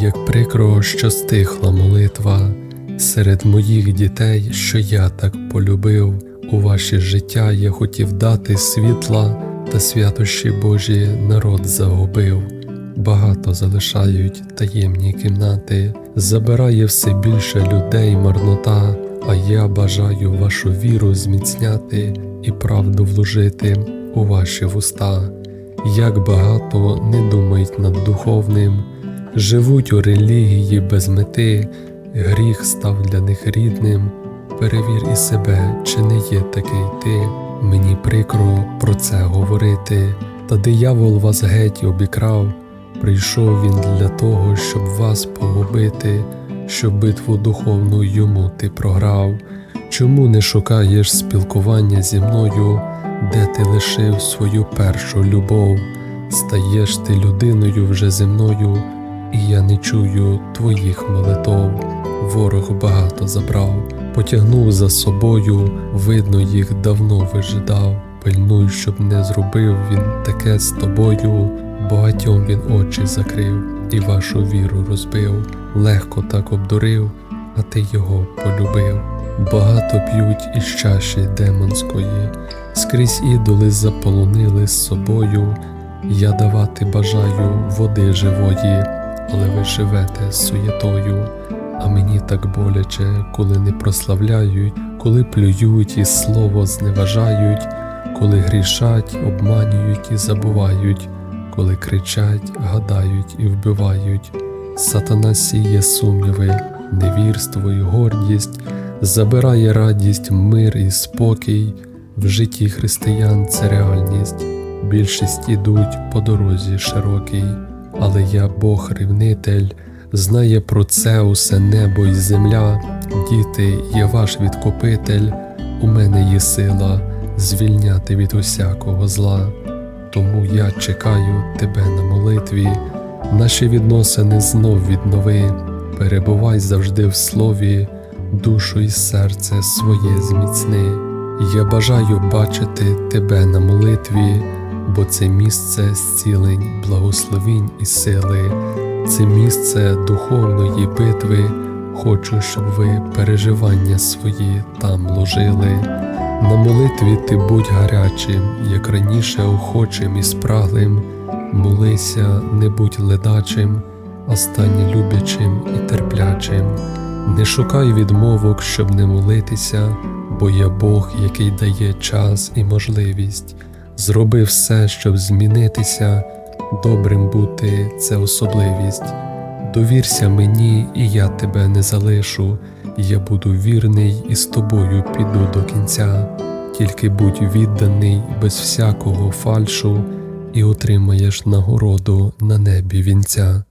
Як прикро, що стихла молитва серед моїх дітей, що я так полюбив, у ваше життя я хотів дати світла, та святощі Божі народ загубив. Багато залишають таємні кімнати, забирає все більше людей марнота, а я бажаю вашу віру зміцняти і правду вложити у ваші вуста. Як багато не думають над духовним, живуть у релігії без мети, гріх став для них рідним. Перевір і себе, чи не є такий ти. Мені прикро про це говорити, та диявол вас геть обікрав. Прийшов він для того, щоб вас погубити, щоб битву духовну йому ти програв. Чому не шукаєш спілкування зі мною, де ти лишив свою першу любов? Стаєш ти людиною вже земною, і я не чую твоїх молитов. Ворог багато забрав, потягнув за собою, видно, їх давно вижидав. Пильнуй, щоб не зробив він таке з тобою, багатьом він очі закрив і вашу віру розбив, легко так обдурив, а ти його полюбив. Багато п'ють із чаші демонської, скрізь ідоли заполонили з собою. Я давати бажаю води живої, але ви живете суєтою. А мені так боляче, коли не прославляють, коли плюють і слово зневажають, коли грішать, обманюють і забувають, коли кричать, гадають і вбивають. Сатана сіє сумніви, невірство і гордість, забирає радість, мир і спокій. В житті християн це реальність. Більшість ідуть по дорозі широкій, але я Бог рівнитель, знає про це усе небо і земля. Діти, є ваш відкупитель, у мене є сила звільняти від усякого зла. Тому я чекаю тебе на молитві, наші відносини знов віднови, перебувай завжди в слові, душу і серце своє зміцни. Я бажаю бачити тебе на молитві, бо це місце зцілень, благословінь і сили, це місце духовної битви. Хочу, щоб ви переживання свої там ложили. На молитві ти будь гарячим, як раніше охочим і спраглим. Молися, не будь ледачим, а стань любячим і терплячим. Не шукай відмовок, щоб не молитися, бо я Бог, який дає час і можливість. Зроби все, щоб змінитися, добрим бути це особливість. Довірся мені, і я тебе не залишу. Я буду вірний і з тобою піду до кінця. Тільки будь відданий без всякого фальшу, і отримаєш нагороду на небі вінця.